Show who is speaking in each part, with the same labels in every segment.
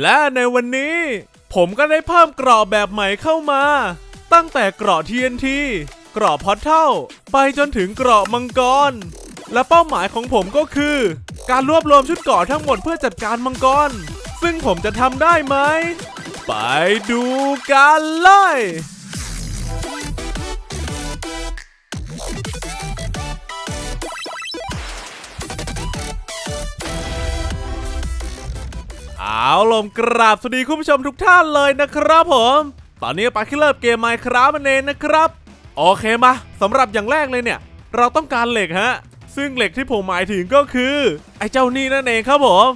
Speaker 1: และในวันนี้ ผมก็ได้เพิ่มเกราะแบบใหม่เข้ามา ตั้งแต่เกราะ TNT เกราะพอตเท่า ไปจนถึงเกราะมังกร และเป้าหมายของผมก็คือ การรวบรวมชุดเกราะทั้งหมดเพื่อจัดการมังกร ซึ่งผมจะทำได้ไหม ไปดูกันเลย เอาลมกราบสวัสดีคุณผู้ชมทุกท่านเลยนะครับผม ตอนนี้ปาคิเลอร์เกมไมค์ครับมันเองนะครับ โอเคมาสำหรับอย่างแรกเลยเนี่ย เราต้องการเหล็กฮะ ซึ่งเหล็กที่ผมหมายถึงก็คือ ไอ้เจ้านี่นั่นเองครับผม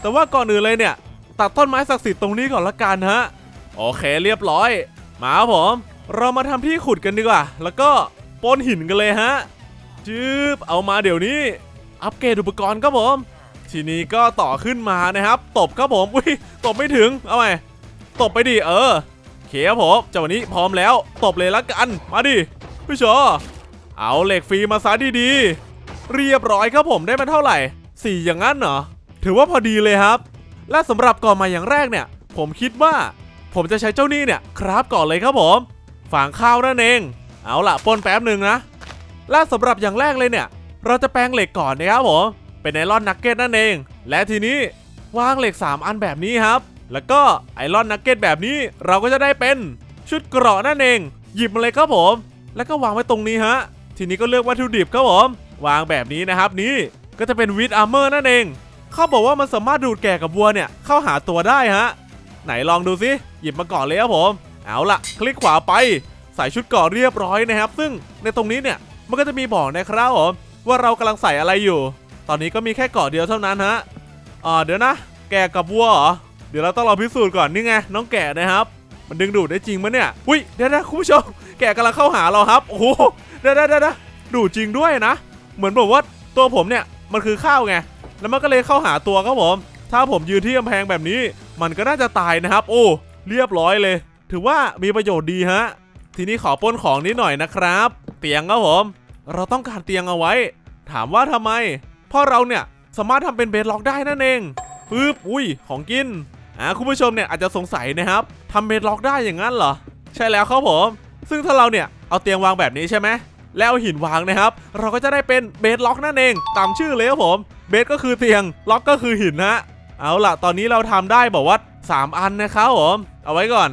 Speaker 1: แต่ว่าก่อนอื่นเลยเนี่ย ตัดต้นไม้ศักดิ์สิทธิ์ตรงนี้ก่อนละกันฮะ โอเคเรียบร้อย มาครับผม เรามาทำที่ขุดกันดีกว่า แล้วก็ปนหินกันเลยฮะจืบเอามาเดี๋ยวนี้ อัปเกรดอุปกรณ์ครับผม ทีนี้ก็ต่อขึ้นมานะครับ ตบครับผมอุ้ยตบไม่ถึงเอาไงตบไปดิเออโอเคครับผมจังหวะนี้พร้อมแล้วตบเลยละกันมาดิพี่ชอเอาเหล็กฟรีมาซะดีๆเรียบร้อยครับผมได้มาเท่าไหร่สี่อย่างนั้นเหรอถือว่าพอดีเลยครับ และสำหรับก่อนมาอย่างแรกเนี่ย ผมคิดว่า ผมจะใช้เจ้านี่เนี่ยครับก่อนเลยครับผมฝางข้าวนั่นเอง เอาละปนแป๊บหนึ่งนะและสำหรับอย่างแรกเลยเนี่ย เราจะแปลงเหล็กก่อนนะครับผม เป็นไอรอนนักเก็ตนั่นเอง และทีนี้วางเหล็ก 3 อันแบบนี้ครับ แล้วก็ไอรอนนักเก็ตแบบนี้เราก็จะได้เป็นชุดเกราะนั่นเอง หยิบมาเลยครับผม แล้วก็วางไว้ตรงนี้ฮะ ทีนี้ก็เลือกวัตถุดิบครับผม วางแบบนี้นะครับนี่ก็จะเป็นวิดอาร์เมอร์นั่นเอง เขาบอกว่ามันสามารถดูดแก่กับวัวเนี่ยเข้าหาตัวได้ฮะ ไหนลองดูสิหยิบมาก่อนเลยครับผม เอาล่ะ คลิกขวาไป ใส่ชุดเกราะเรียบร้อยนะครับ ซึ่งในตรงนี้เนี่ยมันก็จะมีบอกนะครับผมว่าเรากำลังใส่อะไรอยู่ ตอนนี้ก็มีแค่เกาะเดียวเท่านั้นฮะอ่าเดี๋ยวนะ แกะกับวัวเหรอ เดี๋ยวเราต้องรอพิสูจน์ก่อนนี่ไงน้องแกะนะครับ มันดึงดูดได้จริงมั้ยเนี่ย อุ้ยเดี๋ยวนะคุณผู้ชม แกะกำลังเข้าหาเราครับ โอ้โหเดี๋ยวเดี๋ยเดี๋ยวเดี๋ยวดูดจริงด้วยนะ เหมือนแบบว่าตัวผมเนี่ยมันคือข้าวไง แล้วมันก็เลยเข้าหาตัวครับผม ถ้าผมยืนที่กำแพงแบบนี้ มันก็น่าจะตายนะครับ โอ้ เรียบร้อยเลย ถือว่ามีประโยชน์ดีฮะ ทีนี้ขอป้นของนิดหน่อยนะครับ เตียงครับผม เราต้องการเตียงเอาไว้ ถามว่าทำไม เพราะเราเนี่ยสามารถทำเป็นเบดล็อกได้นั่นเองปึ๊บอุ้ยของกินอ่าคุณผู้ชมเนี่ยอาจจะสงสัยนะครับทำเบดล็อกได้อย่างนั้นเหรอ ใช่แล้วครับผม ซึ่งถ้าเราเนี่ยเอาเตียงวางแบบนี้ใช่ไหมแล้วหินวางนะครับ เราก็จะได้เป็นเบดล็อกนั่นเอง ตามชื่อเลยครับผมเบสก็คือเตียงล็อกก็คือหินฮะเอาล่ะ ตอนนี้เราทำได้บอกว่า 3 อันนะครับผมเอาไว้ก่อน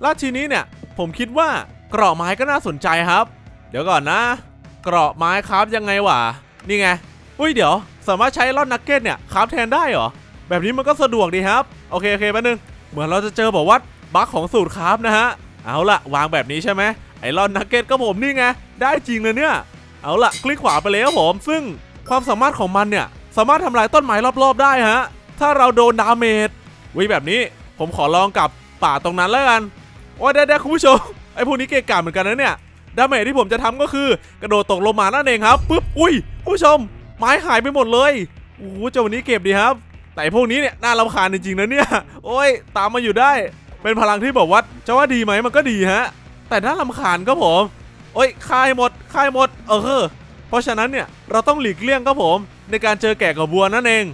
Speaker 1: แล้วทีนี้เนี่ยผมคิดว่าเกราะไม้ก็น่าสนใจครับ เดี๋ยวก่อนนะ เกราะไม้ครับยังไงวะนี่ไง อุ้ยเดี๋ยวสามารถใช้ลอนนักเก็ตเนี่ยครับแทนได้เหรอ แบบนี้มันก็สะดวกดีครับ โอเคโอเคแป๊บนึง เหมือนเราจะเจอบอกว่าบั๊กของสูตรครับนะฮะ เอาล่ะวางแบบนี้ใช่ไหมไอรอนนักเก็ตก็ผมนี่ไง ได้จริงเลยเนี่ย เอาล่ะคลิกขวาไปเลยครับผม ซึ่งความสามารถของมันเนี่ย สามารถทำลายต้นไม้รอบๆได้ฮะ ถ้าเราโดนดาเมจวิแบบนี้ผมขอลองกับป่าตรงนั้นแล้วกันโอ้ยได้ๆคุณผู้ชมไอ้พวกนี้เกะกะเหมือนกันนะเนี่ยดาเมจที่ผมจะทำก็คือกระโดดตกลงมานั่นเองครับปึ๊บอุ้ยคุณผู้ชม ไม้หายไปหมดเลยโอ้โหเจ้าวันนี้เก็บดีครับ แต่พวกนี้เนี่ยน่ารำคาญจริงๆนะเนี่ย โอ้ย ตามมาอยู่ได้ เป็นพลังที่บอกว่าจะว่าดีไหมมันก็ดีฮะ แต่น่ารำคาญครับผม โอ้ยคายหมดคายหมด เออ เพราะฉะนั้นเนี่ยเราต้องหลีกเลี่ยงครับผม ในการเจอแกะกับวัวนั่นเอง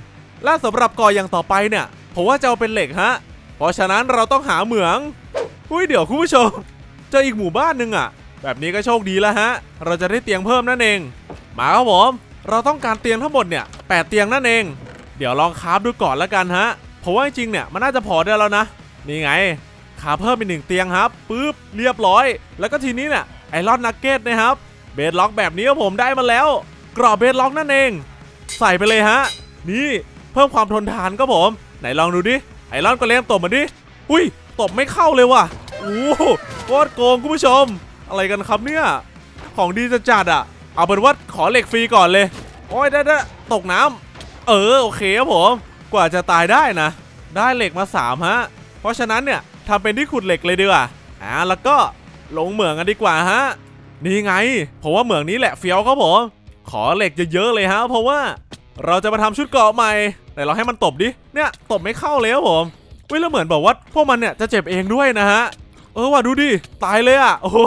Speaker 1: และสำหรับก่ออย่างต่อไปเนี่ย ผมว่าจะเอาเป็นเหล็กฮะ เพราะฉะนั้นเราต้องหาเหมือง อุ้ยเดี๋ยวคุณผู้ชมเจออีกหมู่บ้านหนึ่งอะ แบบนี้ก็โชคดีแล้วฮะ เราจะได้เตียงเพิ่มนั่นเอง มาครับผม เราต้องการเตียงทั้งหมดเนี่ยแปดเตียงนั่นเอง เดี๋ยวลองคราฟดูก่อนแล้วกันฮะเพราะว่าจริงเนี่ยมันน่าจะพอได้แล้วนะนี่ไงขาเพิ่มเป็นหนึ่งเตียงครับปึ๊บเรียบร้อย แล้วก็ทีนี้เนี่ยไอรอนนักเก็ตนะครับเบดล็อกแบบนี้ผมได้มาแล้ว กรอบเบดล็อกนั่นเอง ใส่ไปเลยฮะ นี่เพิ่มความทนทานก็ผม ไหนลองดูดิไอรอนก็เล่นตบมาดิอุ้ยตบไม่เข้าเลยว่ะโอ้โหโคตรโกงคุณผู้ชม อะไรกันครับเนี่ย ของดีจะจัดอะ เอาเป็นว่าขอเหล็กฟรีก่อนเลย โอ้ยได้ได้ตกน้ำเออโอเคครับผม กว่าจะตายได้นะ ได้เหล็กมาสามฮะ เพราะฉะนั้นเนี่ยทำเป็นที่ขุดเหล็กเลยดีกว่า อ่าแล้วก็ลงเหมืองกันดีกว่าฮะ นี่ไง ผมว่าเหมืองนี้แหละเฟี้ยวครับผม ขอเหล็กเยอะๆเลยฮะ เพราะว่าเราจะมาทำชุดเกราะใหม่แต่เราให้มันตบดิ เนี่ยตบไม่เข้าเลยครับผมเว้ยแล้วเหมือนบอกว่าพวกมันเนี่ยจะเจ็บเองด้วยนะฮะ เออว่ะดูดิ ตายเลยอะ โอ้โห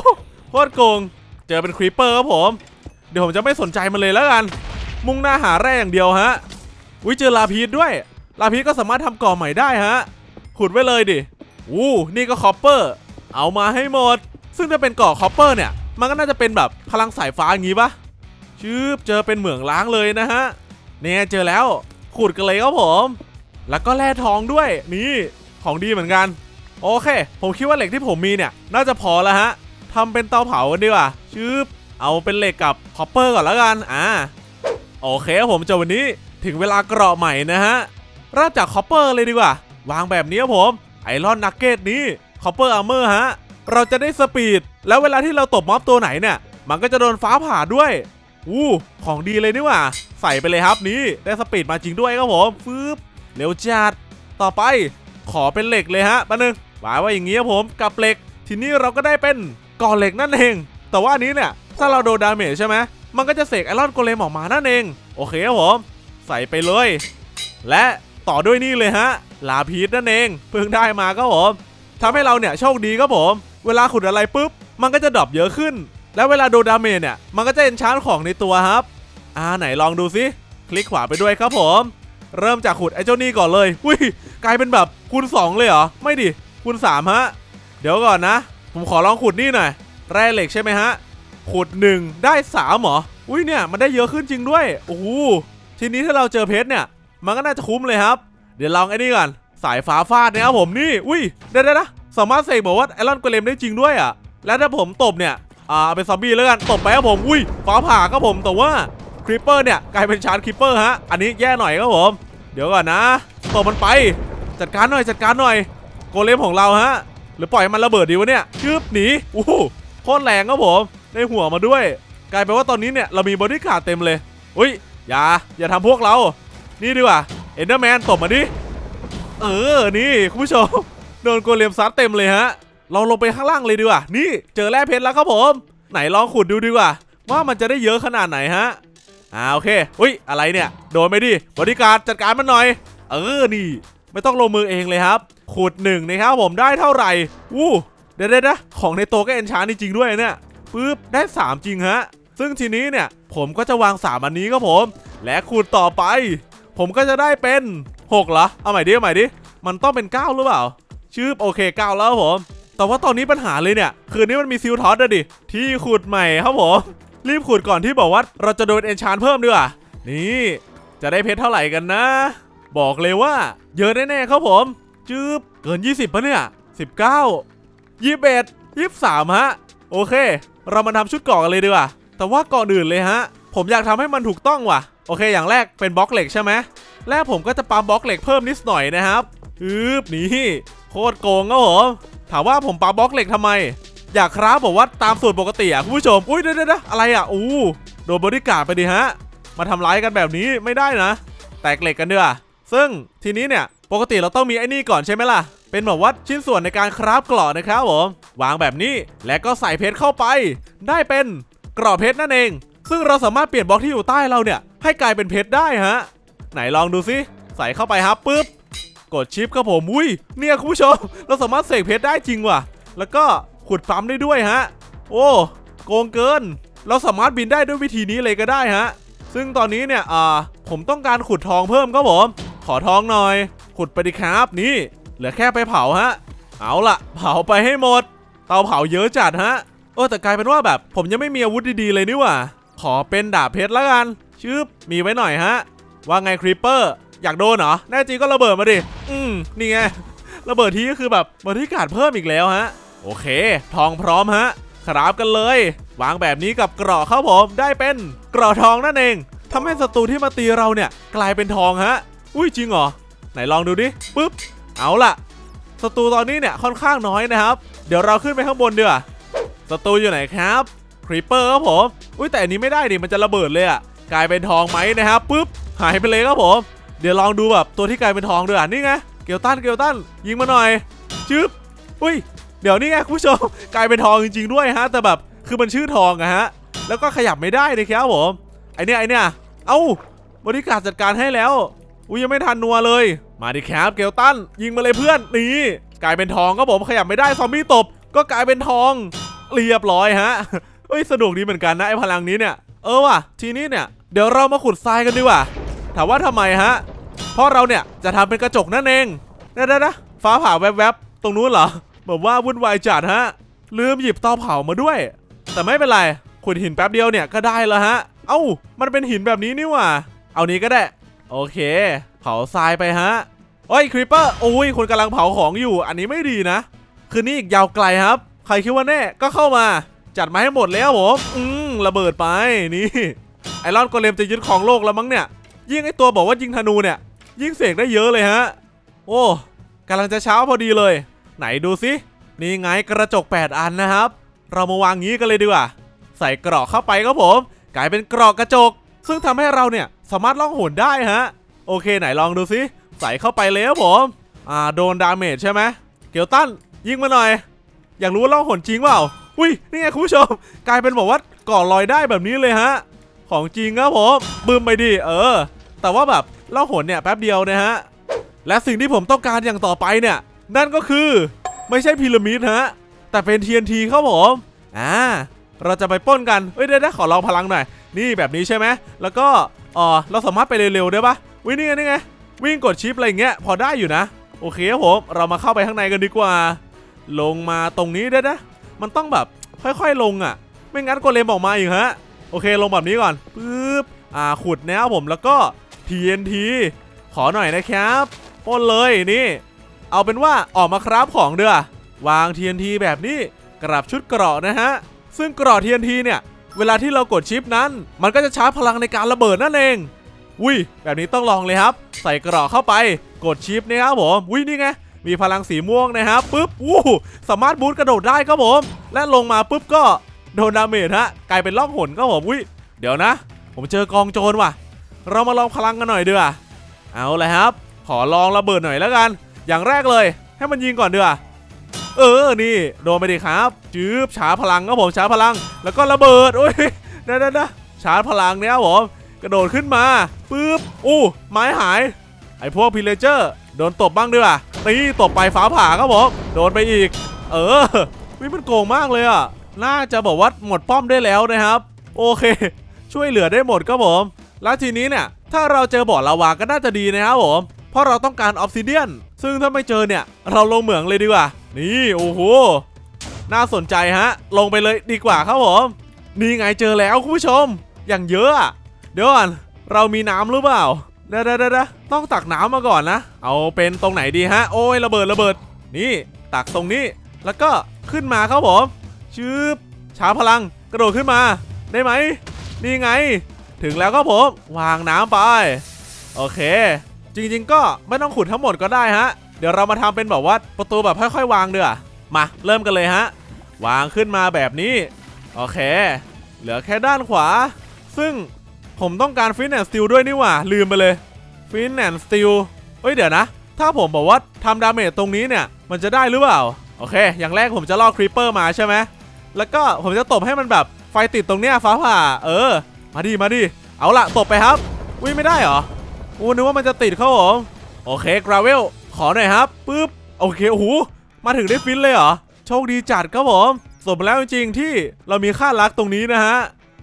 Speaker 1: โคตรโกง เจอเป็นครีปเปอร์ครับผม เดี๋ยวผมจะไม่สนใจมันเลยแล้วกัน มุ่งหน้าหาแร่อย่างเดียวฮะวิเจอลาพีดด้วย ลาพีดก็สามารถทำก่อใหม่ได้ฮะ ขุดไว้เลยดิอู้นี่ก็คอปเปอร์ เอามาให้หมด ซึ่งถ้าเป็นกาะคอปเปอร์เนี่ย มันก็น่าจะเป็นแบบพลังสายฟ้าอย่างงี้ปะชืบเจอเป็นเหมืองล้างเลยนะฮะ เนี่ยเจอแล้ว ขุดกันเลยครับผม แล้วก็แร่ทองด้วย นี่ของดีเหมือนกัน โอเค ผมคิดว่าเหล็กที่ผมมีเนี่ย น่าจะพอแล้วฮะทำเป็นเตาเผากันดีกว่าชืบ เอาเป็นเหล็กกับคอปเปอร์ก่อนแล้วกัน อ่า โอเคครับผมจบวันนี้ถึงเวลาเกราะใหม่นะฮะเริ่มจากคอปเปอร์เลยดีกว่า วางแบบนี้ครับผมไอรอนนักเก็ตนี้คอปเปอร์อาร์เมอร์ฮะ เราจะได้สปีด แล้วเวลาที่เราตบม็อบตัวไหนเนี่ย มันก็จะโดนฟ้าผ่าด้วยอู้ของดีเลยนี่ว่า ใส่ไปเลยครับนี่ได้สปีดมาจริงด้วยครับผมฟืบเร็วจัดต่อไปขอเป็นเหล็กเลยฮะแป๊บนึงหมายว่าอย่างงี้ครับผมกับเหล็ก ทีนี้เราก็ได้เป็นก่อเหล็กนั่นเอง แต่ว่านี้เนี่ย ถ้าเราโดนดาเมจใช่ไหมมันก็จะเสกไอรอนโกเลมออกมานั่นเอง โอเคครับผม ใส่ไปเลย และต่อด้วยนี่เลยฮะ ลาพีสนั่นเอง เพิ่งได้มาก็ผมทำให้เราเนี่ยโชคดีครับผม เวลาขุดอะไรปุ๊บ มันก็จะดรอปเยอะขึ้น แล้วเวลาโดนดาเมจเนี่ย มันก็จะเอนชานของในตัวครับ อ่าไหนลองดูสิคลิกขวาไปด้วยครับผม เริ่มจากขุดไอ้เจ้านี่ก่อนเลย อุ้ยกลายเป็นแบบคูณ2 เลยเหรอ ไม่ดิคูณ3ฮะ เดี๋ยวก่อนนะ ผมขอลองขุดนี่หน่อย แร่เหล็กใช่ไหมฮะ ขุด1ได้3เหรอ อุ้ยเนี่ยมันได้เยอะขึ้นจริงด้วย โอ้โห ทีนี้ถ้าเราเจอเพชรเนี่ย มันก็น่าจะคุ้มเลยครับ เดี๋ยวลองไอ้นี่ก่อน สายฟ้าฟาดนะครับผมนี่ อุ้ยเดี๋ยวนะสามารถเสกบอกว่าไอรอนโกเลมได้จริงด้วยอะ แล้วถ้าผมตบเนี่ย อ่าเป็นซอมบี้แล้วกัน ตบไปครับผม อุ้ย ฟ้าผ่าครับผม แต่ว่าคริปเปอร์เนี่ยกลายเป็นชาร์จคริปเปอร์ฮะ อันนี้แย่หน่อยครับผม เดี๋ยวก่อนนะ ตบมันไป จัดการหน่อยจัดการหน่อย โกเลมของเราฮะ หรือปล่อยให้มันระเบิดดีวะเนี่ยชืบหนีอู้หูโคตรแรงครับผม ได้หัวมาด้วย กลายเป็นว่าตอนนี้เนี่ยเรามีบอดี้การ์ดเต็มเลยอุ้ยอย่าอย่าทำพวกเรา นี่ดีกว่าเอ็นเดอร์แมนตบมาดิเออนี่คุณผู้ชมโดนโกเลมซัดเต็มเลยฮะ เราลงไปข้างล่างเลยดีกว่า นี่เจอแร่เพชรแล้วครับผม ไหนลองขุดดูดีกว่า ว่ามันจะได้เยอะขนาดไหนฮะอ่าโอเคอุ้ยอะไรเนี่ย โดนไหมดิบริการดจัดการมันหน่อย เออนี่ ไม่ต้องลงมือเองเลยครับ ขุดหนึ่งนะครับผมได้เท่าไหร่อู้เดี๋ยวเดี๋ยวนะของในโตวก็เอนชานจริงๆด้วยเนี่ย ปึ๊บได้ 3 จริงฮะ ซึ่งทีนี้เนี่ยผมก็จะวาง 3 อันนี้ครับผม และขุดต่อไป ผมก็จะได้เป็น6เหรอ เอาใหม่ดิ เอาใหม่ดิ มันต้องเป็น 9 หรือเปล่า ชื่อโอเค 9 แล้วครับผม แต่ว่าตอนนี้ปัญหาเลยเนี่ย คืนนี้มันมีซิลทอสอะดิ ที่ขุดใหม่ครับผม รีบขุดก่อนที่บอกว่าเราจะโดนเอนชานเพิ่มดีกว่า นี่ จะได้เพชรเท่าไหร่กันนะ บอกเลยว่า เยอะแน่ๆครับผม จืบเกิน 20ปะเนี่ย 19 21 23ฮะ โอเค เรามาทำชุดเกาะกันเลยดีกว่า แต่ว่าก่อนอื่นเลยฮะ ผมอยากทำให้มันถูกต้องว่ะ โอเค อย่างแรกเป็นบล็อกเหล็กใช่ไหมแรกผมก็จะปั๊มบล็อกเหล็กเพิ่มนิดหน่อยนะครับอืบนี่โคตรโกงครับผมถามว่าผมปั๊มบล็อกเหล็กทำไม อยากคราฟบอกว่าตามสูตรปกติอะคุณผู้ชม อุ้ยเดี๋ยวเอะไรอะ อู้โดนบริการไปดิฮะ มาทำร้ายกันแบบนี้ไม่ได้นะ แตกเหล็กกันเด้อซึ่งทีนี้เนี่ยปกติเราต้องมีไอ้นี่ก่อนใช่ไหมล่ะ เป็นแบบว่าชิ้นส่วนในการคราฟกราะนะครับผมวางแบบนี้และก็ใส่เพชรเข้าไป ได้เป็นกราะเพชรนั่นเอง ซึ่งเราสามารถเปลี่ยนบล็อกที่อยู่ใต้เราเนี่ย ให้กลายเป็นเพชรได้ฮะ ไหนลองดูซิใส่เข้าไปครับปุ๊บกดชิปครับผมอุ้ยเนี่ยคุณผู้ชม เราสามารถเสกเพชรได้จริงว่ะ แล้วก็ขุดปั๊มได้ด้วยฮะ โอ้โกงเกิน เราสามารถบินได้ด้วยวิธีนี้เลยก็ได้ฮะ ซึ่งตอนนี้เนี่ยอ่าผมต้องการขุดทองเพิ่มครับผมขอทองหน่อย ขุดไปดิครับนี่ เหลือแค่ไปเผาฮะ เอาละเผาไปให้หมด เตาเผาเยอะจัดฮะเออแต่กลายเป็นว่าแบบ ผมยังไม่มีอาวุธดีๆเลยนี่หว่า ขอเป็นดาบเพชรล้วกันชืบมีไว้หน่อยฮะ ว่าไงครีปเปอร์ อยากโดนเหรอ แน่จริงก็ระเบิดมาดิ อืม นี่ไง ระเบิดทีก็คือแบบบริการเพิ่มอีกแล้วฮะ โอเค ทองพร้อมฮะคราบกันเลย วางแบบนี้กับกราะครับผม ได้เป็นกราะทองนั่นเองทำให้ศัตรูที่มาตีเราเนี่ย กลายเป็นทองฮะ อุ้ยจริงเหรอ ไหนลองดูดิ ปึ๊บ เอาล่ะศัตรูตอนนี้เนี่ยค่อนข้างน้อยนะครับ เดี๋ยวเราขึ้นไปข้างบนเดีกว่าศัตรูอยู่ไหนครับครีปเปอร์ครับผมอุ้ยแต่อันนี้ไม่ได้ดิมันจะระเบิดเลยอะกลายเป็นทองไหมนะครับปึ๊บหายไปเลยครับผมเดี๋ยวลองดูแบบตัวที่กลายเป็นทองด้วยอะนี่ไงเกลตันเกลตันยิงมาหน่อยชึบอุ้ยเดี๋ยวนี่ไงคุณผู้ชมกลายเป็นทองจริง ๆ ด้วยฮะ แต่แบบคือมันชื่อทองอะฮะ แล้วก็ขยับไม่ได้เลยครับผมไอเนี้ยไอเนี้ยเอ้าบริการจัดการให้แล้วอุ้ยยังไม่ทันนัวเลย มาดิครับเกลตันยิงมาเลยเพื่อนนี่กลายเป็นทองก็ผมขยับไม่ได้ซอมบี้ตบ ก็กลายเป็นทองเรียบร้อยฮะเอ้ยสนุกดีเหมือนกันนะไอพลังนี้เนี่ยเออว่ะทีนี้เนี่ยเดี๋ยวเรามาขุดทรายกันดีกว่า ถามว่าทำไมฮะ เพราะเราเนี่ยจะทำเป็นกระจกนั่นเองเดี๋ยวๆนะฟ้าผ่าแวบๆตรงนู้นเหรอแบบว่าวุ่นวายจัดฮะ ลืมหยิบเตาเผามาด้วย แต่ไม่เป็นไรขุดหินแป๊บเดียวเนี่ยก็ได้แล้วฮะ เอ้ามันเป็นหินแบบนี้นี่ว่าเอานี้ก็ได้ โอเค เผาทรายไปฮะโอ้ยคริปเปอร์โอ้ยคนกำลังเผาของอยู่ อันนี้ไม่ดีนะ คืนนี้อีกยาวไกลครับ ใครคิดว่าแน่ก็เข้ามา จัดมาให้หมดแล้วผมอืมระเบิดไปนี่ไอรอนโกเลมจะยึดของโลกแล้วมั้งเนี่ย ยิ่งไอตัวบอกว่ายิงธนูเนี่ย ยิ่งเสกได้เยอะเลยฮะ โอ้กำลังจะเช้าพอดีเลย ไหนดูสินี่ไงกระจก 8 อันนะครับ เรามาวางงี้กันเลยดีกว่า ใส่กรอกเข้าไปครับผม กลายเป็นกรอกกระจก ซึ่งทำให้เราเนี่ยสามารถล่องหนได้ฮะ โอเคไหนลองดูสิใส่เข้าไปเลยครับผม อ่าโดนดาเมจใช่ไหมเกียวตันยิงมาหน่อย อยากรู้ว่าล่องหนจริงเปล่า อุ้ยนี่ไงคุณผู้ชม กลายเป็นบอกว่าก่อลอยได้แบบนี้เลยฮะ ของจริงครับผมบึมไปดิเออ แต่ว่าแบบล่องหนเนี่ยแป๊บเดียวนะฮะ และสิ่งที่ผมต้องการอย่างต่อไปเนี่ย นั่นก็คือไม่ใช่พีระมิดฮะ แต่เป็น TNT ครับผม อ่า เราจะไปป้นกันเอ้ยได้ได้ขอลองพลังหน่อย นี่แบบนี้ใช่ไหมแล้วก็อ๋อเราสามารถไปเร็วๆได้ปะ วิ่งนี่ไงนี่ไงวิ่งกดชิปอะไรเงี้ยพอได้อยู่นะ โอเคครับผมเรามาเข้าไปข้างในกันดีกว่า ลงมาตรงนี้ได้นะ มันต้องแบบค่อยๆลงอะ ไม่งั้นโกเลมออกมาอีกฮะโอเคลงแบบนี้ก่อนปึ๊บอ่าขุดแนวผมแล้วก็ TNT ขอหน่อยนะครับป้นเลยนี่ เอาเป็นว่าออกมาคราฟของเด้อวาง TNT แบบนี้กรับชุดเกราะนะฮะ ซึ่งเกราะ TNT เนี่ย เวลาที่เรากดชิปนั้น มันก็จะชาร์จพลังในการระเบิดนั่นเอง อุ้ยแบบนี้ต้องลองเลยครับ ใส่กราะเข้าไปกดชิปนะครับผมอุ้ยนี่ไงมีพลังสีม่วงนะครับปุ๊บอู้สามารถบูทกระโดดได้ครับผม และลงมาปุ๊บก็โดนดาเมจฮะกลายเป็นล่องหนครับผมอุ้ยเดี๋ยวนะ ผมเจอกองโจรว่ะ เรามาลองพลังกันหน่อยดีกว่าเอาเลยครับ ขอลองระเบิดหน่อยแล้วกัน อย่างแรกเลย ให้มันยิงก่อนดีกว่าเออนี่โดนไปดิครับจืบชาร์พลังครับผมชาร์พลัง แล้วก็ระเบิดโอ้ยนะนะนะชาร์พลังเนี่ยครับผม กระโดดขึ้นมาปึ๊บอู้ไม้หาย ไอพวกพิเลเจอร์โดนตบบ้างดีกว่านี่ตบไปฟ้าผ่าครับผมโดนไปอีก เออวิมันโกงมากเลยอะน่าจะบอกว่าหมดป้อมได้แล้วนะครับ โอเค ช่วยเหลือได้หมดครับผม แล้วทีนี้เนี่ย ถ้าเราเจอบ่อลาวาก็น่าจะดีนะครับผม เพราะเราต้องการออฟซิเดียน ซึ่งถ้าไม่เจอเนี่ย เราลงเหมืองเลยดีกว่า นี่โอ้โห น่าสนใจฮะ ลงไปเลยดีกว่าครับผม นี่ไงเจอแล้วคุณผู้ชม อย่างเยอะ เดี๋ยวก่อนเรามีน้ำหรือเปล่าเดี๋ยวเดี๋ยวเดี๋ยวต้องตักน้ำมาก่อนนะ เอาเป็นตรงไหนดีฮะ โอ้ยระเบิดระเบิด นี่ตักตรงนี้ แล้วก็ขึ้นมาครับผมชืบช้าพลังกระโดดขึ้นมา ได้ไหม นี่ไง ถึงแล้วครับผม วางน้ำไป โอเค จริง ๆ ก็ไม่ต้องขุดทั้งหมดก็ได้ฮะ เดี๋ยวเรามาทำเป็นแบบว่าประตูแบบค่อยๆ วางเดือมาเริ่มกันเลยฮะ วางขึ้นมาแบบนี้ โอเค เหลือแค่ด้านขวา ซึ่ง ผมต้องการฟินแอนสติลด้วยนี่หว่า ลืมไปเลยฟินแอนสติลเฮ้ยเดี๋ยวนะ ถ้าผมบอกว่าทำดาเมจตรงนี้เนี่ย มันจะได้หรือเปล่า โอเค อย่างแรกผมจะล่อครีปเปอร์มาใช่ไหมแล้วก็ผมจะตบให้มันแบบไฟติดตรงเนี้ยฟ้าผ่า เออ มาดิมาดิเอาละตบไปครับอุ้ยไม่ได้เหรออู้นึกว่ามันจะติดเข้าผมโอเคกราเวลขอหน่อยครับปึ๊บโอเคโอ้โหมาถึงได้ฟินเลยเหรอโชคดีจัดครับผมสมแล้วจริงๆที่เรามีค่ารักตรงนี้นะฮะ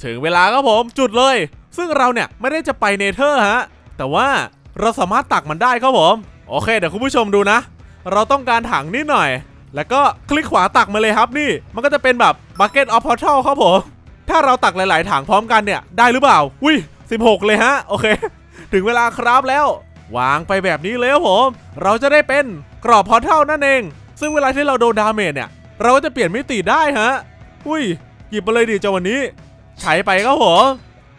Speaker 1: ถึงเวลาครับผมจุดเลยซึ่งเราเนี่ยไม่ได้จะไปเนเธอร์ฮะ แต่ว่าเราสามารถตักมันได้ครับผม โอเค เดี๋ยวคุณผู้ชมดูนะ เราต้องการถังนิดหน่อย แล้วก็คลิกขวาตักมาเลยครับนี่ มันก็จะเป็นแบบ Bucket of Portal ครับผม ถ้าเราตักหลาย ๆ ถังพร้อมกันเนี่ยได้หรือเปล่า อุ้ย16 เลยฮะ โอเค ถึงเวลาครับแล้ว วางไปแบบนี้เลยครับผม เราจะได้เป็นกรอบพอร์ทัลนั่นเอง ซึ่งเวลาที่เราโดนดาเมจเนี่ย เราก็จะเปลี่ยนมิติได้ฮะ อุ้ย หยิบมาเลยดิเจ้าวันนี้ ใช้ไปครับผม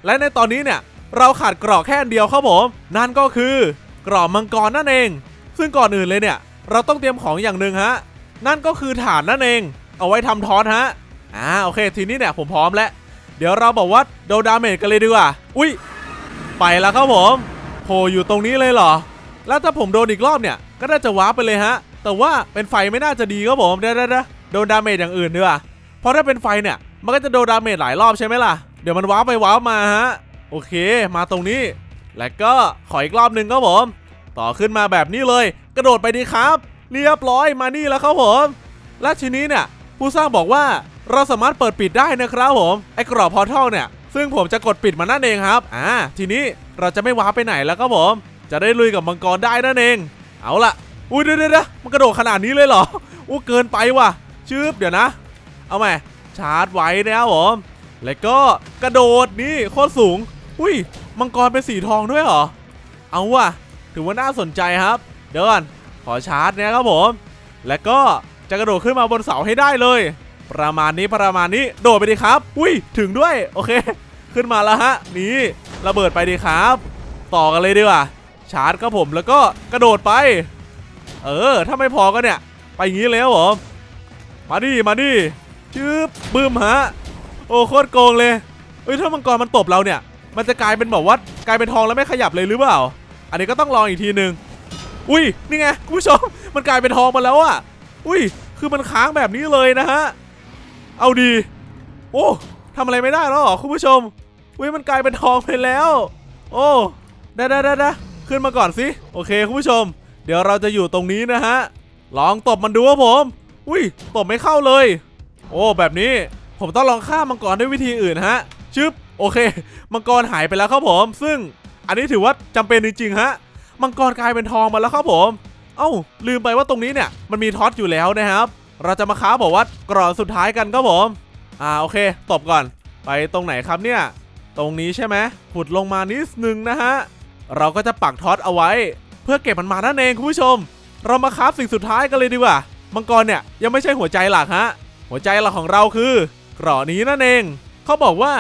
Speaker 1: และในตอนนี้เนี่ยเราขาดกรอบแค่อันเดียวครับผม นั่นก็คือกรอบมังกรนั่นเอง ซึ่งก่อนอื่นเลยเนี่ย เราต้องเตรียมของอย่างหนึ่งฮะ นั่นก็คือฐานนั่นเอง เอาไว้ทำทอสฮะ อ่าโอเค ทีนี้เนี่ยผมพร้อมแล้ว เดี๋ยวเราบอกว่าโดนดาเมจกันเลยดีกว่า อุ้ยไปแล้วครับผมโผล่อยู่ตรงนี้เลยเหรอ แล้วถ้าผมโดนอีกรอบเนี่ย ก็น่าจะว้าไปเลยฮะ แต่ว่าเป็นไฟไม่น่าจะดีครับผมเดี๋ยวเดี๋ยวเดี๋ยวโดนดาเมจอย่างอื่นดีกว่าเพราะถ้าเป็นไฟเนี่ย มันก็จะโดนดาเมจหลายรอบใช่ไหมล่ะ เดี๋ยวมันว้าร์ปไปว้าร์ปมาฮะ โอเค มาตรงนี้ แล้วก็ขออีกรอบหนึ่งครับผม ต่อขึ้นมาแบบนี้เลย กระโดดไปดีครับ เรียบร้อยมานี่แล้วครับผม และทีนี้เนี่ย ผู้สร้างบอกว่าเราสามารถเปิดปิดได้นะครับผม ไอ้กรอบพอร์ทัลเนี่ย ซึ่งผมจะกดปิดมันนั่นเองครับ อ่า ทีนี้เราจะไม่ว้าไปไหนแล้วครับผม จะได้ลุยกับมังกรได้นั่นเอง เอาละอุ้ยเดี๋ยวเดี๋ยวเดี๋ยวมันกระโดดขนาดนี้เลยเหรออู้เกินไปว่ะชืบเดี๋ยวนะ เอาใหม่ชาร์จไว้นะครับผม แล้วก็กระโดดนี่โคตรสูง อุ้ยมังกรเป็นสีทองด้วยเหรอ เอาว่ะ ถือว่าน่าสนใจครับ เดี๋ยวก่อนขอชาร์จนะครับผม แล้วก็จะกระโดดขึ้นมาบนเสาให้ได้เลย ประมาณนี้ประมาณนี้โดดไปดีครับ อุ้ยถึงด้วยโอเค ขึ้นมาแล้วฮะนี่ระเบิดไปดีครับ ต่อกันเลยดีกว่าชาร์จครับผมแล้วก็กระโดดไป เออ ถ้าไม่พอก็เนี่ย ไปอย่างนี้เลยครับผมมาดิมาดิชืบบึ้มฮะ โอ้โคตรโกงเลยเอ้ยถ้ามังกรมันตบเราเนี่ย มันจะกลายเป็นแบบว่ากลายเป็นทองแล้วไม่ขยับเลยหรือเปล่า อันนี้ก็ต้องลองอีกทีหนึ่งอุ้ยนี่ไงคุณผู้ชมมันกลายเป็นทองมาแล้วอะอุ้ยคือมันค้างแบบนี้เลยนะฮะ เอาดี โอ้ทำอะไรไม่ได้แล้วหรอคุณผู้ชม อุ้ยมันกลายเป็นทองไปแล้ว โอ้ได้ได้ได้ได้ขึ้นมาก่อนสิโอเคคุณผู้ชม เดี๋ยวเราจะอยู่ตรงนี้นะฮะ ลองตบมันดูครับผม อุ้ยตบไม่เข้าเลย โอ้แบบนี้ ผมต้องลองฆ่ามังกรด้วยวิธีอื่นฮะชึบโอเค มังกรหายไปแล้วครับผม ซึ่งอันนี้ถือว่าจำเป็นจริงๆฮะมังกรกลายเป็นทองมาแล้วครับผม เอ้า ลืมไปว่าตรงนี้เนี่ยมันมีท็อตอยู่แล้วนะครับ เราจะมาค้าบอกว่ากรอนสุดท้ายกันครับผม อ่าโอเค ตบก่อน ไปตรงไหนครับเนี่ย ตรงนี้ใช่ไหมขุดลงมานิดนึงนะฮะ เราก็จะปักท็อตเอาไว้ เพื่อเก็บมันมานั่นเองคุณผู้ชม เรามาคราสิ่งสุดท้ายกันเลยดีกว่า มังกรเนี่ยยังไม่ใช่หัวใจหลักฮะ หัวใจหลักของเราคือ เกราะนี้นั่นเอง เขาบอกว่า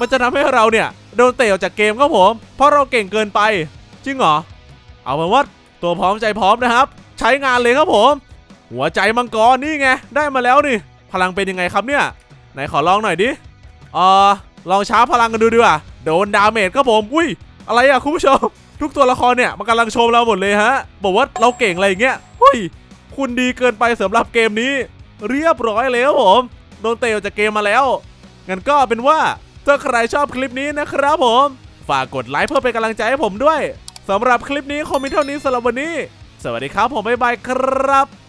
Speaker 1: มันจะทำให้เราเนี่ยโดนเตะออกจากเกมครับผม เพราะเราเก่งเกินไป จริงเหรอ เอาเป็นว่าตัวพร้อมใจพร้อมนะครับ ใช้งานเลยครับผม หัวใจมังกรนี่ไง ได้มาแล้วนี่ พลังเป็นยังไงครับเนี่ย ไหนขอลองหน่อยดิเออลองช้าพลังกันดูดีกว่าโดนดาเมจครับผม อุ้ย อะไรอะคุณผู้ชม ทุกตัวละครเนี่ยมันกำลังชมเราหมดเลยฮะ บอกว่าเราเก่งอะไรอย่างเงี้ย เฮ้ย คุณดีเกินไปสำหรับเกมนี้ เรียบร้อยเลยครับผม โดนเตะออกจากเกมมาแล้ว งั้นก็เป็นว่าถ้าใครชอบคลิปนี้นะครับผม ฝากกดไลค์เพื่อเป็นกำลังใจให้ผมด้วยสำหรับคลิปนี้คงมีเท่านี้สำหรับวันนี้ สวัสดีครับผมบ๊ายบายครับ